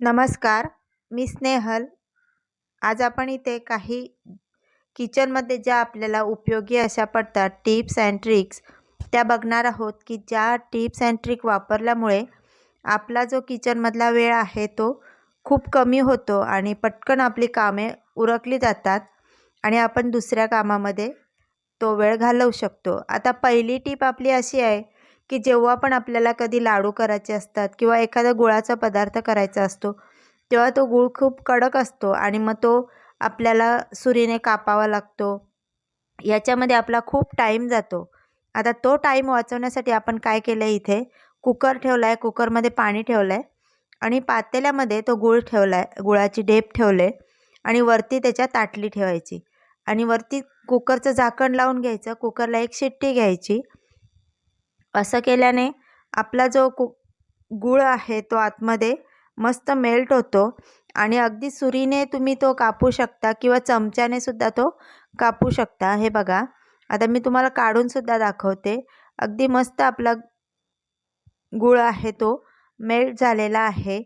नमस्कार मी स्नेहल. आज आपण इथे काही किचनमध्ये ज्या आपल्याला उपयोगी अशा पडतात टिप्स अँड ट्रिक्स त्या बघणार आहोत की ज्या टिप्स अँड ट्रिक वापरल्यामुळे आपला जो किचनमधला वेळ आहे तो खूप कमी होतो आणि पटकन आपली कामे उरकली जातात आणि आपण दुसऱ्या कामामध्ये तो वेळ घालवू शकतो. आता पहिली टीप आपली अशी आहे की जेव्हा पण आपल्याला कधी लाडू करायचे असतात किंवा एखादा गुळाचा पदार्थ करायचा असतो तेव्हा तो गूळ खूप कडक असतो आणि मग तो आपल्याला सुरीने कापावा लागतो. याच्यामध्ये आपला खूप टाईम जातो. आता तो टाईम वाचवण्यासाठी आपण काय केलं आहे इथे? कुकर ठेवला आहे कुकरमध्ये पाणी ठेवलं आहे आणि पातेल्यामध्ये तो गूळ ठेवला आहे गुळाची ढेप ठेवले आणि वरती त्याच्या ताटली ठेवायची. आणि वरती कुकरचं झाकण लावून घ्यायचं कुकरला एक शिट्टी घ्यायची असं केल्याने आपला जो कु गूळ आहे तो आतमध्ये मस्त मेल्ट होतो आणि अगदी सुरीने तुम्ही तो कापू शकता किंवा चमच्याने सुद्धा तो कापू शकता. हे बघा आता मी तुम्हाला काढूनसुद्धा दाखवते. अगदी मस्त आपला गूळ आहे तो मेल्ट झालेला आहे.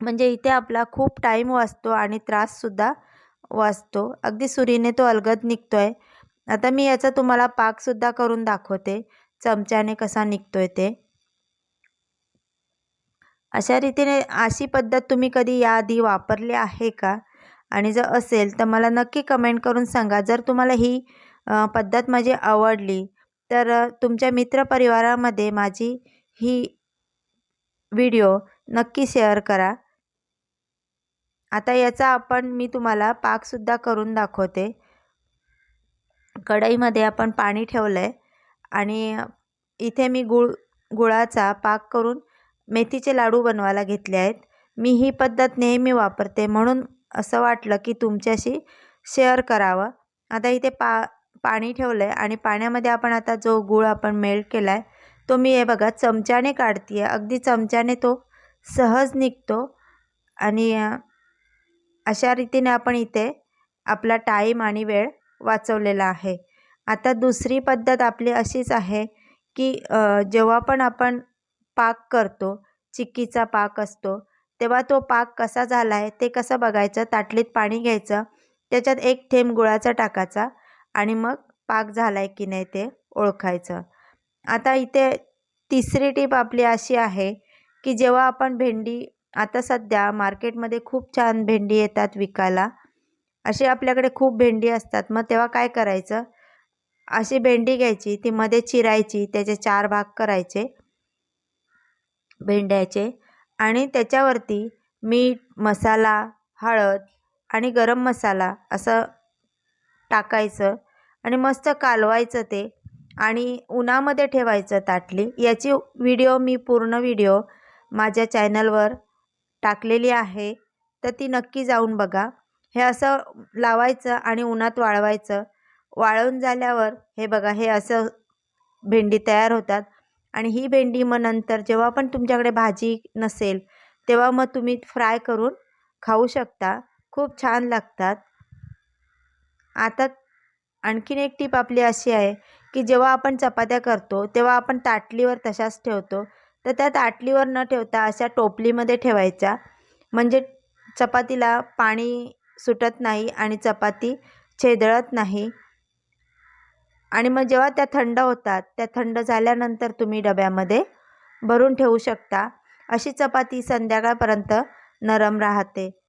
म्हणजे इथे आपला खूप टाईम वाचतो आणि त्राससुद्धा वाचतो. अगदी सुरीने तो अलगद निघतो आहे आता मी याचा तुम्हाला पाकसुद्धा करून दाखवते. चमच्याने कसा निघतो आहे ते. अशा रीतीने अशी पद्धत तुम्ही कधी याआधी वापरली आहे का? आणि जर असेल तर मला नक्की कमेंट करून सांगा. जर तुम्हाला ही पद्धत माझी आवडली तर तुमच्या मित्रपरिवारामध्ये माझी ही व्हिडिओ नक्की शेअर करा. आता याचा आपण मी तुम्हाला पाकसुद्धा करून दाखवते. कढईमध्ये आपण पाणी ठेवलं आहे आणि इथे मी गुळ गुळाचा पाक करून मेथीचे लाडू बनवायला घेतले आहेत. मी ही पद्धत नेहमी वापरते. म्हणून असं वाटलं की तुमच्याशी शेअर करावं. आता इथे पा पाणी ठेवलं आहे आणि पाण्यामध्ये आपण आता जो गूळ आपण मेल्ट केला आहे तो मी हे बघा चमच्याने काढते आहे अगदी चमच्याने तो सहज निघतो आणि अशा रीतीने आपण इथे आपला टाईम आणि वेळ वाचवलेला आहे. आता दुसरी पद्धत आपली अशीच आहे की जेव्हा पण आपण पाक करतो चिक्कीचा पाक असतो तेव्हा तो पाक कसा झाला आहे ते कसं बघायचं ताटलीत पाणी घ्यायचं त्याच्यात एक थेंब गुळाचा टाकायचा आणि मग पाक झाला आहे की नाही ते ओळखायचं. आता इथे तिसरी टीप आपली अशी आहे की जेव्हा आपण भेंडी आता सध्या मार्केटमध्ये खूप छान भेंडी येतात विकायला. अशी आपल्याकडे खूप भेंडी असतात मग तेव्हा काय करायचं? अशी भेंडी घ्यायची ती मध्ये चिरायची त्याचे चार भाग करायचे भेंड्याचे आणि त्याच्यावरती मीठ मसाला हळद आणि गरम मसाला असं टाकायचं आणि मस्त कालवायचं ते आणि उन्हामध्ये ठेवायचं ताटली. याची व्हिडिओ मी पूर्ण व्हिडिओ माझ्या चॅनलवर टाकलेली आहे तर ती नक्की जाऊन बघा. हे असं लावायचं आणि उन्हात वाळवायचं वाळून झाल्यावर हे बघा हे असं भेंडी तयार होतात. आणि ही भेंडी मग नंतर जेव्हा पण तुमच्याकडे भाजी नसेल तेव्हा मग तुम्ही फ्राय करून खाऊ शकता. खूप छान लागतात. आता आणखीन एक टीप आपली अशी आहे की जेव्हा आपण चपात्या करतो तेव्हा आपण ताटलीवर तशाच ठेवतो. तर त्या ताटलीवर न ठेवता अशा टोपलीमध्ये ठेवायच्या. म्हणजे चपातीला पाणी सुटत नाही आणि चपाती छेदळत नाही. आणि मग जेव्हा त्या थंड होतात त्या थंड झाल्यानंतर तुम्ही डब्यामध्ये भरून ठेवू शकता. अशी चपाती संध्याकाळपर्यंत नरम राहते.